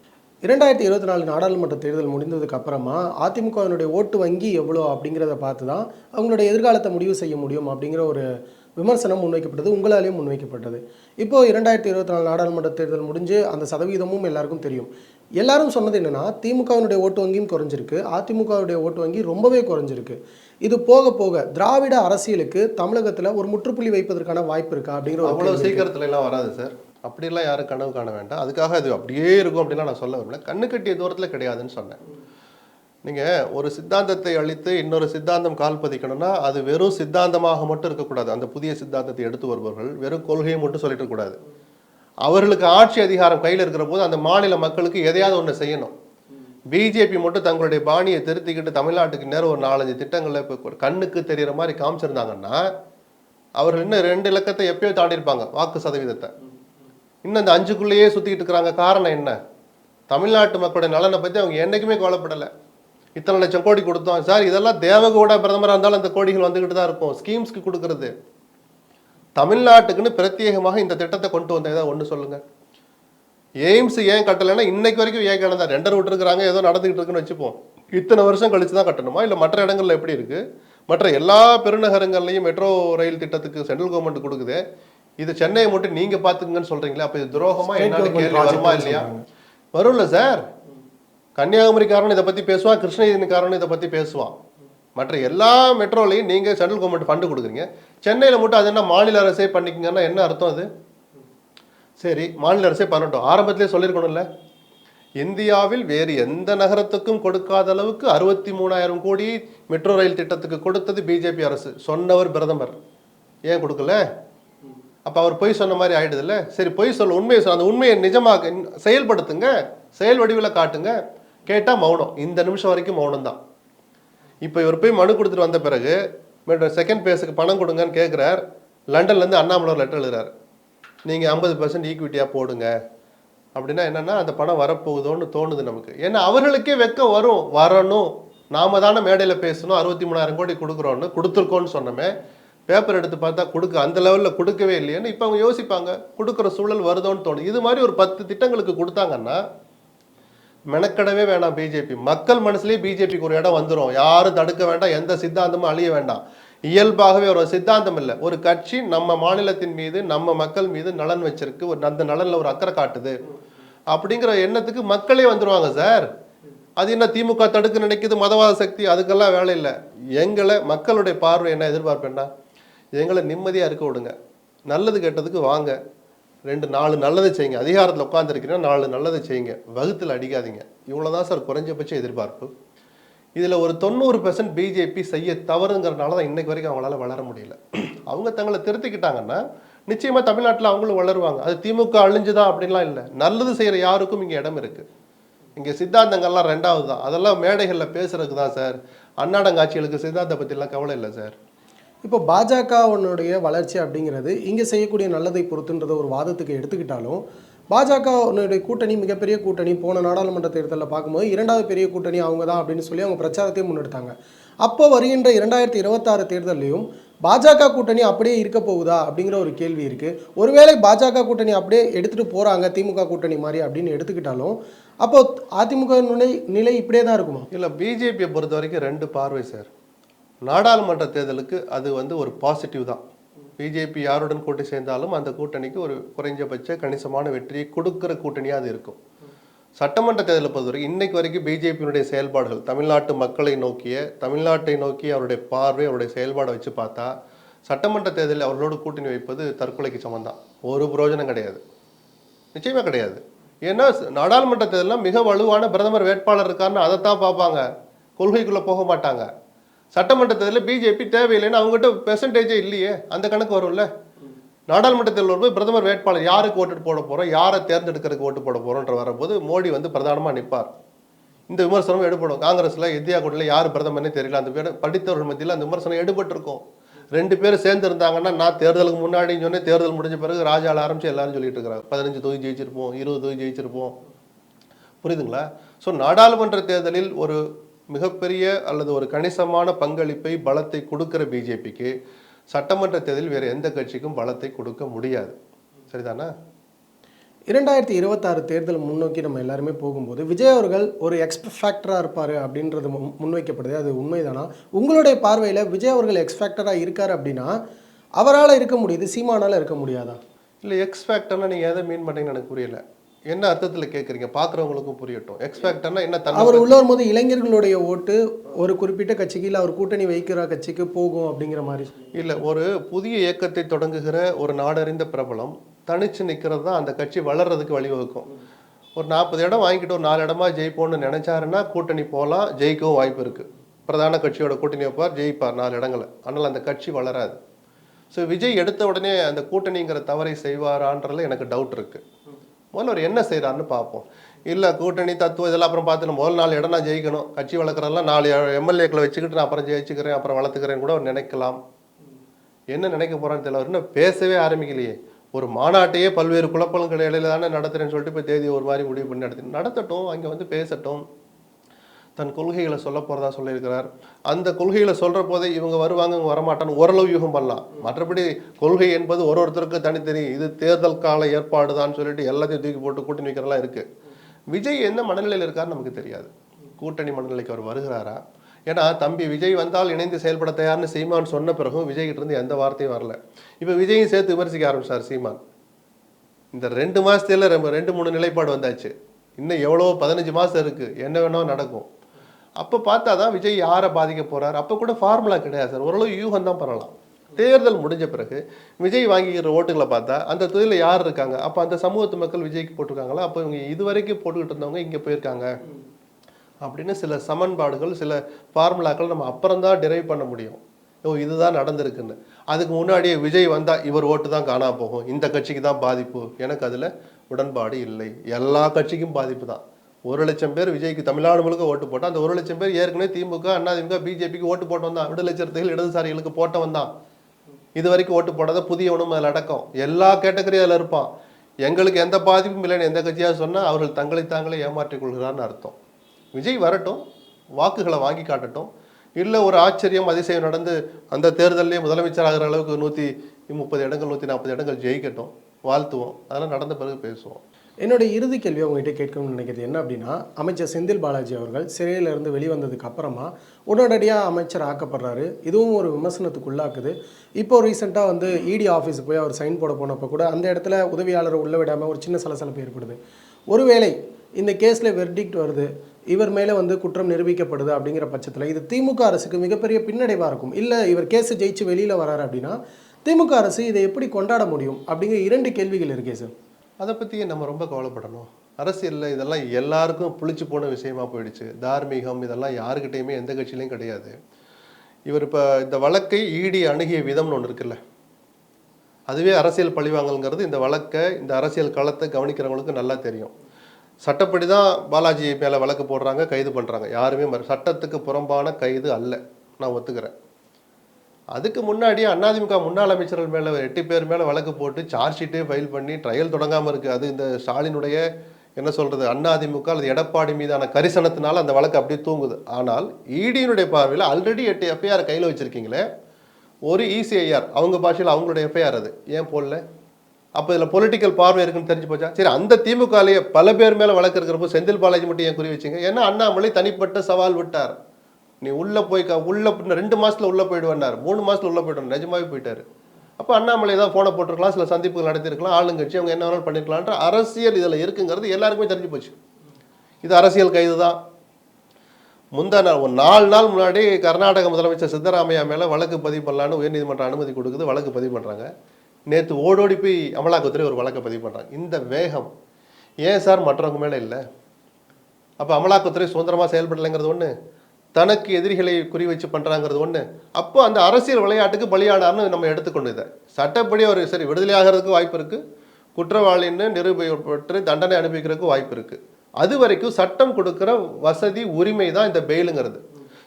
இரண்டாயிரத்தி இருபத்தி நாலு நாடாளுமன்ற தேர்தல் முடிந்ததுக்கு அப்புறமா அதிமுகவினுடைய ஓட்டு வங்கி எவ்வளோ அப்படிங்கிறத பார்த்து தான் அவங்களுடைய எதிர்காலத்தை முடிவு செய்ய முடியும் அப்படிங்கிற ஒரு விமர்சனம் முன்வைக்கப்பட்டது உங்களாலேயும் முன்வைக்கப்பட்டது. இப்போது இரண்டாயிரத்தி இருபத்தி நாலு நாடாளுமன்ற தேர்தல் முடிஞ்சு அந்த சதவீதமும் எல்லாருக்கும் தெரியும். எல்லாரும் சொன்னது என்னன்னா திமுகவினுடைய ஓட்டு வங்கியும் குறைஞ்சிருக்கு. அதிமுகவுடைய ஓட்டு வங்கி ரொம்பவே குறைஞ்சிருக்கு. இது போக போக திராவிட அரசியலுக்கு தமிழகத்தில் ஒரு முற்றுப்புள்ளி வைப்பதற்கான வாய்ப்பு இருக்கா அப்படிங்கிற அவ்வளோ. சீக்கிரத்துல எல்லாம் வராது சார். அப்படிலாம் யாரும் கனவு காண வேண்டாம். அதுக்காக அது அப்படியே இருக்கும் அப்படிலாம் நான் சொல்ல விரும்பல. கண்ணு கட்டிய தூரத்தில் கிடையாதுன்னு சொன்னேன். நீங்கள் ஒரு சித்தாந்தத்தை அழித்து இன்னொரு சித்தாந்தம் கால் பதிக்கணும்னா அது வெறும் சித்தாந்தமாக மட்டும் இருக்கக்கூடாது. அந்த புதிய சித்தாந்தத்தை எடுத்து வருபவர்கள் வெறும் கொள்கையை மட்டும் சொல்லிட்டு இருக்கக்கூடாது அவர்களுக்கு ஆட்சி அதிகாரம் கையில் இருக்கிற போது அந்த மாநில மக்களுக்கு எதையாவது ஒன்று செய்யணும். பிஜேபி மட்டும் தங்களுடைய பாணியை திருத்திக்கிட்டு தமிழ்நாட்டுக்கு நேரம் ஒரு நாலஞ்சு திட்டங்களில் இப்போ கண்ணுக்கு தெரிகிற மாதிரி காமிச்சிருந்தாங்கன்னா அவர்கள் இன்னும் ரெண்டு இலக்கத்தை எப்பயோ தாண்டியிருப்பாங்க வாக்கு சதவீதத்தை. இன்னும் இந்த அஞ்சுக்குள்ளேயே சுற்றிக்கிட்டு இருக்கிறாங்க. காரணம் என்ன? தமிழ்நாட்டு மக்களுடைய நலனை பற்றி அவங்க என்றைக்குமே கவலைப்படலை. இத்தனை லட்சம் கோடி கொடுத்தோம். சார் இதெல்லாம் தேவகோட பிரதமராக இருந்தாலும் அந்த கோடிகள் வந்துக்கிட்டு தான் இருக்கும். ஸ்கீம்ஸ்க்கு கொடுக்கறது. தமிழ்நாட்டுக்குன்னு பிரத்யேகமாக இந்த திட்டத்தை கொண்டு வந்த ஏதாவது ஒன்று சொல்லுங்க. எய்ம்ஸ் ஏன் கட்டலைன்னா இன்னைக்கு வரைக்கும் ஏன் கிடந்தா ரெண்டர் விட்டுருக்குறாங்க ஏதோ நடந்துகிட்டு இருக்குன்னு வச்சுப்போம். இத்தனை வருஷம் கழிச்சு தான் கட்டணுமா? இல்லை மற்ற இடங்கள்ல எப்படி இருக்கு? மற்ற எல்லா பெருநகரங்கள்லையும் மெட்ரோ ரயில் திட்டத்துக்கு சென்ட்ரல் கவர்மெண்ட் கொடுக்குது. இது சென்னையை மட்டும் நீங்க பாத்துக்கங்கன்னு சொல்றீங்களா அப்ப இது துரோகமா State என்னன்னு கேள்வி வருமா இல்லையா. வரும்ல சார். கன்னியாகுமரிக்காரன் இதை பத்தி பேசுவான் கிருஷ்ணகிரிக்காரன் இதை பத்தி பேசுவான். மற்ற எல்லா மெட்ரோலையும் நீங்க சென்ட்ரல் கவர்மெண்ட் ஃபண்டு கொடுக்குறீங்க. சென்னையில் மட்டும் அது என்ன மாநில அரசே பண்ணிக்கங்கன்னா என்ன அர்த்தம் அது? சரி மாநில அரசே பண்ணட்டும். ஆரம்பத்திலே சொல்லியிருக்கணும்ல. இந்தியாவில் வேறு எந்த நகரத்துக்கும் கொடுக்காத அளவுக்கு அறுபத்தி மூணாயிரம் கோடி மெட்ரோ ரயில் திட்டத்துக்கு கொடுத்தது பிஜேபி அரசு. சொன்னவர் பிரதமர். ஏன் கொடுக்கல? அப்போ அவர் பொய் சொன்ன மாதிரி ஆயிடுதுல்ல? சரி பொய் சொல்ல உண்மையை சொல்ல அந்த உண்மையை நிஜமாக செயல்படுத்துங்க செயல் வடிவில் காட்டுங்க. கேட்டால் மௌனம். இந்த நிமிஷம் வரைக்கும் மௌனம் தான் இப்போ இவர் போய் மனு கொடுத்துட்டு வந்த பிறகு செகண்ட் பேஸுக்கு பணம் கொடுங்கன்னு கேட்குறார் லண்டன்லேருந்து அண்ணாமலை லெட்டர் எழுதுறாரு. நீங்கள் ஐம்பது பர்சன்ட் ஈக்விட்டியாக போடுங்க. அப்படின்னா என்னென்னா அந்த பணம் வரப்போகுதோன்னு தோணுது நமக்கு. ஏன்னா அவர்களுக்கே வெக்கம் வரும். வரணும். நாம தானே மேடையில் பேசணும். அறுபத்தி மூணாயிரம் கோடி கொடுக்குறோன்னு கொடுத்துருக்கோன்னு சொன்னோமே. பேப்பர் எடுத்து பார்த்தா கொடுக்க அந்த லெவலில் கொடுக்கவே இல்லையேன்னு இப்போ அவங்க யோசிப்பாங்க. கொடுக்குற சூழல் வருதோன்னு தோணும் இது மாதிரி ஒரு பத்து திட்டங்களுக்கு கொடுத்தாங்கன்னா மெனக்கடவே வேண்டாம் பிஜேபி மக்கள் மனசுலேயே பிஜேபிக்கு ஒரு இடம் வந்துரும். யாரும் தடுக்க வேண்டாம் எந்த சித்தாந்தமும் அழிய வேண்டாம். இயல்பாகவே ஒரு சித்தாந்தம் இல்லை. ஒரு கட்சி நம்ம மாநிலத்தின் மீது நம்ம மக்கள் மீது நலன் வச்சிருக்கு. ஒரு அந்த நலனில் ஒரு அக்கறை காட்டுது. அப்படிங்கிற எண்ணத்துக்கு மக்களே வந்துருவாங்க சார் அது என்ன திமுக தடுக்க நினைக்குது? மதவாத சக்தி அதுக்கெல்லாம் வேலை இல்லை. எங்களை மக்களுடைய பார்வை என்ன எதிர்பார்ப்பு என்ன எங்களை நிம்மதியாக இருக்க விடுங்க. நல்லது கெட்டதுக்கு வாங்க. ரெண்டு நாலு நல்லதை செய்யுங்க. அதிகாரத்தில் உட்காந்துருக்கீங்கன்னா நாலு நல்லதை செய்யுங்க. வகுத்தில் அடிக்காதீங்க. இவ்வளோ தான் சார் குறைஞ்சபட்ச எதிர்பார்ப்பு. இதில் ஒரு தொண்ணூறு பெர்சன்ட் பிஜேபி செய்ய தவறுங்கிறனால தான் இன்றைக்கு வரைக்கும் அவங்களால வளர முடியல. அவங்க தங்களை திருத்திக்கிட்டாங்கன்னா நிச்சயமாக தமிழ்நாட்டில் அவங்களும் வளருவாங்க. அது திமுக அழிஞ்சுதான் அப்படின்லாம் இல்லை. நல்லது செய்கிற யாருக்கும் இங்கே இடம் இருக்குது இங்கே சித்தாந்தங்கள்லாம் ரெண்டாவது தான் அதெல்லாம் மேடைகளில் பேசுறதுக்கு தான் சார். அன்னாடங்காட்சிகளுக்கு சித்தாந்த பற்றிலாம் கவலை இல்லை சார். இப்போ பாஜகவுடைய வளர்ச்சி அப்படிங்கிறது இங்கே செய்யக்கூடிய நல்லதை பொறுத்துன்றத ஒரு வாதத்துக்கு எடுத்துக்கிட்டாலும் பாஜகவுடைய கூட்டணி மிகப்பெரிய கூட்டணி போன நாடாளுமன்ற தேர்தலில் பார்க்கும்போது இரண்டாவது பெரிய கூட்டணி அவங்க தான் அப்படின்னு சொல்லி அவங்க பிரச்சாரத்தையும் முன்னெடுத்தாங்க. அப்போ வருகின்ற இரண்டாயிரத்தி இருபத்தாறு தேர்தலையும் பாஜக கூட்டணி அப்படியே இருக்க போகுதா அப்படிங்கிற ஒரு கேள்வி இருக்குது ஒருவேளை பாஜக கூட்டணி அப்படியே எடுத்துகிட்டு போகிறாங்க திமுக கூட்டணி மாதிரி அப்படின்னு எடுத்துக்கிட்டாலும் அப்போ அதிமுக நிலை நிலை இப்படியே தான் இருக்குமா? இல்லை பிஜேபியை பொறுத்த வரைக்கும் ரெண்டு பார்வை சார். நாடாளுமன்ற தேர்தலுக்கு அது வந்து ஒரு பாசிட்டிவ் தான். பிஜேபி யாருடன் கூட்டி சேர்ந்தாலும் அந்த கூட்டணிக்கு ஒரு குறைஞ்சபட்ச கணிசமான வெற்றியை கொடுக்கிற கூட்டணியாக அது இருக்கும். சட்டமன்ற தேர்தலை பொறுத்தவரைக்கும் இன்னைக்கு வரைக்கும் பிஜேபியினுடைய செயல்பாடுகள் தமிழ்நாட்டு மக்களை நோக்கிய தமிழ்நாட்டை நோக்கி அவருடைய பார்வை அவருடைய செயல்பாடை வச்சு பார்த்தா சட்டமன்ற தேர்தலில் அவர்களோடு கூட்டணி வைப்பது தற்கொலைக்கு சமந்தான் ஒரு பிரயோஜனம் கிடையாது. நிச்சயமாக கிடையாது. ஏன்னா நாடாளுமன்ற தேர்தலில் மிக வலுவான பிரதமர் வேட்பாளர் இருக்காருன்னு அதைத்தான் பார்ப்பாங்க. கொள்கைக்குள்ளே போக மாட்டாங்க. சட்டமன்ற தேர்தலில் பிஜேபி தேவையில்லைன்னு அவங்ககிட்ட பெர்சன்டேஜே இல்லையே. அந்த கணக்கு வரும்ல. நாடாளுமன்றத்தில் வரும்போது பிரதமர் வேட்பாளர் யாருக்கு ஓட்டு போட போகிறோம் யாரை தேர்ந்தெடுக்கிறதுக்கு ஓட்டு போட போகிறோன்ற வரும்போது மோடி வந்து பிரதானமாக நிற்பார் இந்த விமர்சனம் எடுபடும். காங்கிரஸில் இந்தியா கூட்டில் யார் பிரதமர்னே தெரியல. அந்த பேர் படித்தவர்கள் மத்தியில் அந்த விமர்சனம் எடுபட்டிருக்கும். ரெண்டு பேரும் சேர்ந்து இருந்தாங்கன்னா நான் தேர்தலுக்கு முன்னாடி சொன்னேன். தேர்தல் முடிஞ்ச பிறகு ராஜாவில் ஆரம்பிச்சு எல்லாரும் சொல்லிட்டு இருக்கிறாங்க பதினஞ்சு தொகுதி ஜெயிச்சிருப்போம் இருபது தொகுதி ஜெயிச்சிருப்போம். புரியுதுங்களா? ஸோ நாடாளுமன்ற தேர்தலில் ஒரு மிகப்பெரிய அல்லது ஒரு கணிசமான பங்களிப்பை பலத்தை கொடுக்கிற பிஜேபிக்கு சட்டமன்ற தேர்தலில் வேறு எந்த கட்சிக்கும் பலத்தை கொடுக்க முடியாது. சரிதானா? இரண்டாயிரத்தி இருபத்தாறு தேர்தல் முன்னோக்கி நம்ம எல்லாருமே போகும்போது விஜய் அவர்கள் ஒரு எக்ஸ் ஃபேக்டராக இருப்பார் அப்படின்றது முன் முன்வைக்கப்படுது. அது உண்மைதானா? உங்களுடைய பார்வையில் விஜய் அவர்கள் எக்ஸ் ஃபேக்டராக இருக்கார் அப்படின்னா அவரால் இருக்க முடியுது சீமானால் இருக்க முடியாதா? இல்லை எக்ஸ் ஃபேக்டர்னா நீங்கள் எதை மீன் பண்ணீங்கன்னு எனக்கு புரியல. என்ன அர்த்தத்தில் கேட்குறீங்க பார்க்குறவங்களுக்கும் புரியட்டும். எக்ஸ் ஃபேக்டர்னா என்ன அவர் உள்ள வரும்போது இளைஞர்களுடைய ஓட்டு ஒரு குறிப்பிட்ட கட்சிக்கு இல்லை அவர் கூட்டணி வைக்கிற கட்சிக்கு போகும் அப்படிங்கிற மாதிரி இல்லை ஒரு புதிய இயக்கத்தை தொடங்குகிற ஒரு நாடறிந்த பிரபலம் தனிச்சு நிற்கிறது தான் அந்த கட்சி வளர்றதுக்கு வழிவகுக்கும். ஒரு நாற்பது இடம் வாங்கிட்டு ஒரு நாலு இடமா ஜெயிப்போம்னு நினைச்சாருன்னா கூட்டணி போகலாம் ஜெயிக்கவும் வாய்ப்பு இருக்குது பிரதான கட்சியோட கூட்டணி வைப்பார் ஜெயிப்பார் நாலு இடங்களை. ஆனால் அந்த கட்சி வளராது. ஸோ விஜய் எடுத்த உடனே அந்த கூட்டணிங்கிற தவறை செய்வாரான்றதுல எனக்கு டவுட் இருக்கு. முதல்ல அவர் என்ன செய்கிறாருன்னு பார்ப்போம். இல்லை கூட்டணி தத்துவம் இதெல்லாம் அப்புறம் பார்த்துட்டு முதல் நாலு இடம் நான் ஜெயிக்கணும். கட்சி வளர்க்குறதெல்லாம் நாலு எம்எல்ஏக்களை வச்சுக்கிட்டு நான் அப்புறம் ஜெயிச்சுக்கிறேன் அப்புறம் வளர்த்துக்கிறேன் கூட அவர் நினைக்கலாம். என்ன நினைக்க போகிறான்னு தெரியல. அவர் இன்னும் பேசவே ஆரம்பிக்கலையே. ஒரு மாநாட்டையே பல்வேறு குழப்பங்கள் இடையில தானே நடத்துறேன்னு சொல்லிட்டு இப்போ தேதி ஒரு மாதிரி முடிவு பண்ணி நடத்தி நடத்தட்டும் அங்கே வந்து பேசட்டும். தன் கொள்கைகளை சொல்ல போகிறதா சொல்லியிருக்கிறார். அந்த கொள்கைகளை சொல்கிற போதே இவங்க வருவாங்க இவங்க வரமாட்டான்னு ஓரளவு யூகம் பண்ணலாம். மற்றபடி கொள்கை என்பது ஒரு ஒருத்தருக்கு தனித்தனி இது தேர்தல் கால ஏற்பாடுதான்னு சொல்லிட்டு எல்லாத்தையும் தூக்கி போட்டு கூட்டணி வைக்கிறலாம் இருக்குது விஜய் எந்த மனநிலையில் இருக்காருன்னு நமக்கு தெரியாது. கூட்டணி மனநிலைக்கு அவர் வருகிறாரா? ஏன்னா தம்பி விஜய் வந்தால் இணைந்து செயல்பட தயார்னு சீமான் சொன்ன பிறகும் விஜய்கிட்ட இருந்து எந்த வார்த்தையும் வரல. இப்போ விஜயும் சேர்த்து விமர்சிக்க ஆரம்பிச்சார் சீமான். இந்த ரெண்டு மாதத்தில் ரெண்டு மூணு நிலைப்பாடு வந்தாச்சு. இன்னும் எவ்வளோ பதினஞ்சு மாதம் இருக்குது என்ன வேணாலும் நடக்கும். அப்போ பார்த்தா தான் விஜய் யாரை பாதிக்க போகிறார் அப்போ கூட ஃபார்முலா கிடையாது சார். ஓரளவு யூகம் தான் பண்ணலாம். தேர்தல் முடிஞ்ச பிறகு விஜய் வாங்கிக்கிற ஓட்டுகளை பார்த்தா அந்த தொழிலில் யார் இருக்காங்க? அப்போ அந்த சமூகத்து மக்கள் விஜய்க்கு போட்டிருக்காங்களா? அப்போ இவங்க இதுவரைக்கும் போட்டுக்கிட்டு இருந்தவங்க இங்கே போயிருக்காங்க. அப்படின்னு சில சமன்பாடுகள் சில ஃபார்முலாக்கள் நம்ம அப்புறம் தான் டிரைவ் பண்ண முடியும். ஓ இதுதான் நடந்திருக்குன்னு. அதுக்கு முன்னாடியே விஜய் வந்தால் இவர் ஓட்டு தான் காணா போகும். இந்த கட்சிக்கு தான் பாதிப்பு. எனக்கு அதில் உடன்பாடு இல்லை. எல்லா கட்சிக்கும் பாதிப்பு தான். ஒரு லட்சம் பேர் விஜய்க்கு தமிழ்நாடு முழுக்க ஓட்டு போட்டால் அந்த ஒரு லட்சம் பேர் ஏற்கனவே திமுக அதிமுக பிஜேபிக்கு ஓட்டு போட்டவன் தான். விடுதலை சிறுத்தைகள் இடதுசாரிகளுக்கு போட்டவன் தான். இது வரைக்கும் ஓட்டு போடாத புதியவனும் அதில் அடக்கம். எல்லா கேட்டகரியும் அதில் இருப்பான். எங்களுக்கு எந்த பாதிப்பும் இல்லைன்னு எந்த கட்சியாக சொன்னால் அவர்கள் தங்களை தாங்களே ஏமாற்றிக் கொள்கிறான்னு அர்த்தம். விஜய் வரட்டும். வாக்குகளை வாங்கி காட்டட்டும். இல்லை ஒரு ஆச்சரியம் அதிசயம் நடந்து அந்த தேர்தல்லே முதலமைச்சர் ஆகிற அளவுக்கு நூற்றி முப்பது இடங்கள் நூற்றி நாற்பது இடங்கள் ஜெயிக்கட்டும். வாழ்த்துவோம். அதெல்லாம் நடந்த பிறகு பேசுவோம். என்னுடைய இறுதி கேள்வி உங்ககிட்ட கேட்கணும்னு நினைக்கிறது என்ன அப்படின்னா அமைச்சர் செந்தில் பாலாஜி அவர்கள் சிறையிலிருந்து வெளிவந்ததுக்கு அப்புறமா உடனடியாக அமைச்சர் ஆக்கப்படுறாரு. இதுவும் ஒரு விமர்சனத்துக்கு உள்ளாக்குது. இப்போ ரீசெண்டாக வந்து இடி ஆஃபீஸுக்கு போய் அவர் சைன் போட போனப்போ கூட அந்த இடத்துல உதவியாளரை உள்ள விடாமல் ஒரு சின்ன சலசலப்பு ஏற்படுது. ஒருவேளை இந்த கேஸில் வெர்டிக்ட் வருது இவர் மேலே வந்து குற்றம் நிரூபிக்கப்படுது அப்படிங்கிற பட்சத்தில் இது திமுக அரசுக்கு மிகப்பெரிய பின்னடைவாக இருக்கும். இல்லை இவர் கேஸை ஜெயிச்சு வெளியில் வராரு அப்படின்னா திமுக அரசு இதை எப்படி கொண்டாட முடியும் அப்படிங்கிற இரண்டு கேள்விகள் இருக்கே சார். அதை பற்றியே நம்ம ரொம்ப கவலைப்படணும். அரசியலில் இதெல்லாம் எல்லாருக்கும் புளிச்சு போன விஷயமா போயிடுச்சு. தார்மீகம் இதெல்லாம் யாருக்கிட்டேயுமே எந்த கட்சியிலையும் கிடையாது. இவர் இப்போ இந்த வழக்கை ஈடி அணுகிய விதம்னு ஒன்று இருக்குல்ல. அதுவே அரசியல் பழிவாங்கல்ங்கிறது இந்த வழக்கை இந்த அரசியல் களத்தை கவனிக்கிறவங்களுக்கு நல்லா தெரியும். சட்டப்படி தான் பாலாஜி மேலே வழக்கு போடுறாங்க கைது பண்ணுறாங்க யாருமே மறு- சட்டத்துக்கு புறம்பான கைது அல்ல. நான் ஒத்துக்கிறேன். அதுக்கு முன்னாடி அதிமுக முன்னாள் அமைச்சர்கள் மேலே எட்டு பேர் மேலே வழக்கு போட்டு சார்ஜ் ஷீட்டே ஃபைல் பண்ணி ட்ரையல் தொடங்காமல் இருக்குது அது இந்த ஸ்டாலினுடைய என்ன சொல்கிறது அதிமுக அல்லது எடப்பாடி மீதான கரிசனத்தினால அந்த வழக்கு அப்படியே தூங்குது. ஆனால் இடியினுடைய பார்வையில் ஆல்ரெடி எட்டு எஃப்ஐஆர் கையில் வச்சுருக்கீங்களே ஒரு இசிஐஆர் அவங்க பாஷையில் அவங்களுடைய எஃப்ஐஆர் அது. ஏன் போடல? அப்போ இதில் பொலிட்டிக்கல் பார்வை இருக்குன்னு தெரிஞ்சு போச்சா? சரி அந்த திமுகலேயே பல பேர் மேலே வழக்கு இருக்கிறப்போ செந்தில் பாலாஜி மட்டும் ஏன் குறி வச்சிங்க? ஏன்னா அண்ணாமலை தனிப்பட்ட சவால் விட்டார். நீ உள்ளே போய் உள்ளே ரெண்டு மாதத்தில் உள்ளே போயிடுவேன்னார். மூணு மாதத்தில் உள்ளே போயிடுவேன் நிஜமாவே போயிட்டார். அப்போ அண்ணாமலை தான் ஃபோனை போட்டிருக்கலாம் சில சந்திப்புகள் நடத்திருக்கலாம் ஆளுங்கட்சி அவங்க என்ன வேணாலும் பண்ணிருக்கலான்ற அரசியல் இதில் இருக்குங்கிறது எல்லாருக்குமே தெரிஞ்சு போச்சு. இது அரசியல் கைது தான். முந்தா நாள் ஒரு நாலு நாள் முன்னாடி கர்நாடக முதலமைச்சர் சித்தராமையா மேலே வழக்கு பதிவு பண்ணலான்னு உயர்நீதிமன்றம் அனுமதி கொடுக்குது வழக்கு பதிவு பண்ணுறாங்க நேற்று ஓடோடி போய் அமலாக்கத்துறை ஒரு வழக்கை பதிவு பண்ணுறாங்க இந்த வேகம். ஏன் சார் மற்றவங்க மேலே இல்லை? அப்போ அமலாக்கத்துறை சுதந்திரமாக செயல்படலைங்கிறது ஒன்று தனக்கு எதிரிகளை குறி வச்சு பண்ணுறாங்கிறது ஒன்று அப்போ அந்த அரசியல் விளையாட்டுக்கு பலியானார்னு நம்ம எடுத்துக்கொண்டு இதை. சட்டப்படி அவர் சரி விடுதலையாகிறதுக்கு வாய்ப்பு இருக்குது குற்றவாளின்னு நிரூபிக்கப்பட்டு தண்டனை அனுபவிக்கிறதுக்கு வாய்ப்பு இருக்குது அது வரைக்கும் சட்டம் கொடுக்குற வசதி உரிமை தான் இந்த பெயிலுங்கிறது.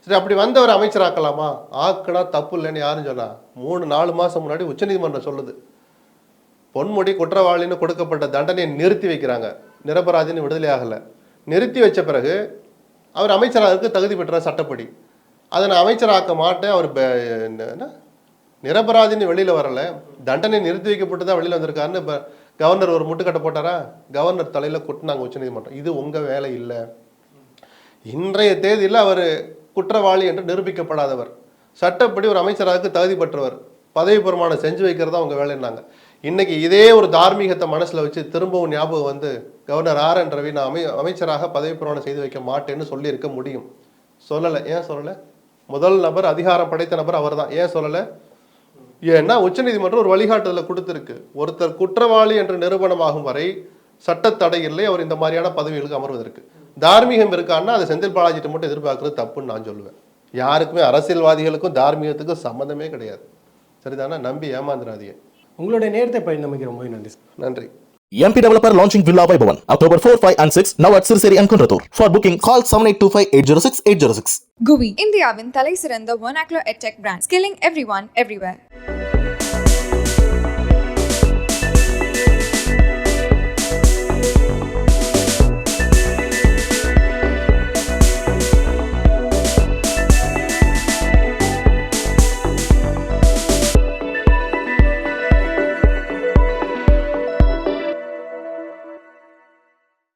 சரி அப்படி வந்தவர் அமைச்சராக்கலாமா? ஆக்கினா தப்பு இல்லைன்னு யாரும் சொன்னா. மூணு நாலு மாதம் முன்னாடி உச்சநீதிமன்றம் சொல்லுது. பொன்முடி குற்றவாளின்னு கொடுக்கப்பட்ட தண்டனையை நிறுத்தி வைக்கிறாங்க. நிரபராதின்னு விடுதலை ஆகலை. நிறுத்தி வச்ச பிறகு அவர் அமைச்சராகிறதுக்கு தகுதி பெற்றார் சட்டப்படி. அதை நான் அமைச்சராக்க மாட்டேன் அவர் என்ன நிரபராதின்னு வெளியில் வரல. தண்டனை நிறுத்தி வைக்கப்பட்டு தான் வெளியில் வந்திருக்காருன்னு இப்போ கவர்னர் ஒரு முட்டுக்கட்டை போட்டாரா? கவர்னர் தலையில் கொட்டினாங்க உச்சநீதிமன்றம். இது உங்கள் வேலை இல்லை. இன்றைய தேதியில் அவர் குற்றவாளி என்று நிரூபிக்கப்படாதவர். சட்டப்படி ஒரு அமைச்சராக தகுதி பெற்றவர். பதவி பிரமாணம் செஞ்சு வைக்கிறதா உங்கள் வேலைன்னாங்க. இன்றைக்கி இதே ஒரு தார்மீகத்தை மனசில் வச்சு திரும்பவும் ஞாபகம் வந்து கவர்னர் ஆர் என் ரவி நான் அமை அமைச்சராக பதவி பிரமாணம் செய்து வைக்க மாட்டேன்னு சொல்லியிருக்க முடியும். சொல்லலை. ஏன் சொல்லலை? முதல் நபர் அதிகாரம் படைத்த நபர் அவர்தான். ஏன் சொல்லலை? ஏன்னா உச்சநீதிமன்றம் ஒரு வழிகாட்டுதலை கொடுத்திருக்கு. ஒருத்தர் குற்றவாளி என்று நிரூபணமாகும் வரை சட்டத்தடை இல்லை அவர் இந்த மாதிரியான பதவிகளுக்கு அமர்வதற்கு. தார்மீகம் இருக்கான்னா அதை செந்தில் பாலாஜிட்ட மட்டும் எதிர்பார்க்கறது தப்புன்னு நான் சொல்லுவேன் யாருக்குமே அரசியல்வாதிகளுக்கும் தார்மீகத்துக்கும் சம்மந்தமே கிடையாது. சரிதானே? நம்பி ஏமாந்துடாதீங்க உங்களுடைய நேரத்தை பயணமைக்கு ரொம்ப நன்றி. நன்றி. MP Developer launching Villa Vaibhavan October 4, 5 and 6 now at Sirseri and Kundratur. For booking call 7825 806 806. GUI இந்தியாவின் தலை சிறந்த vernacular edtech brand skilling everyone everywhere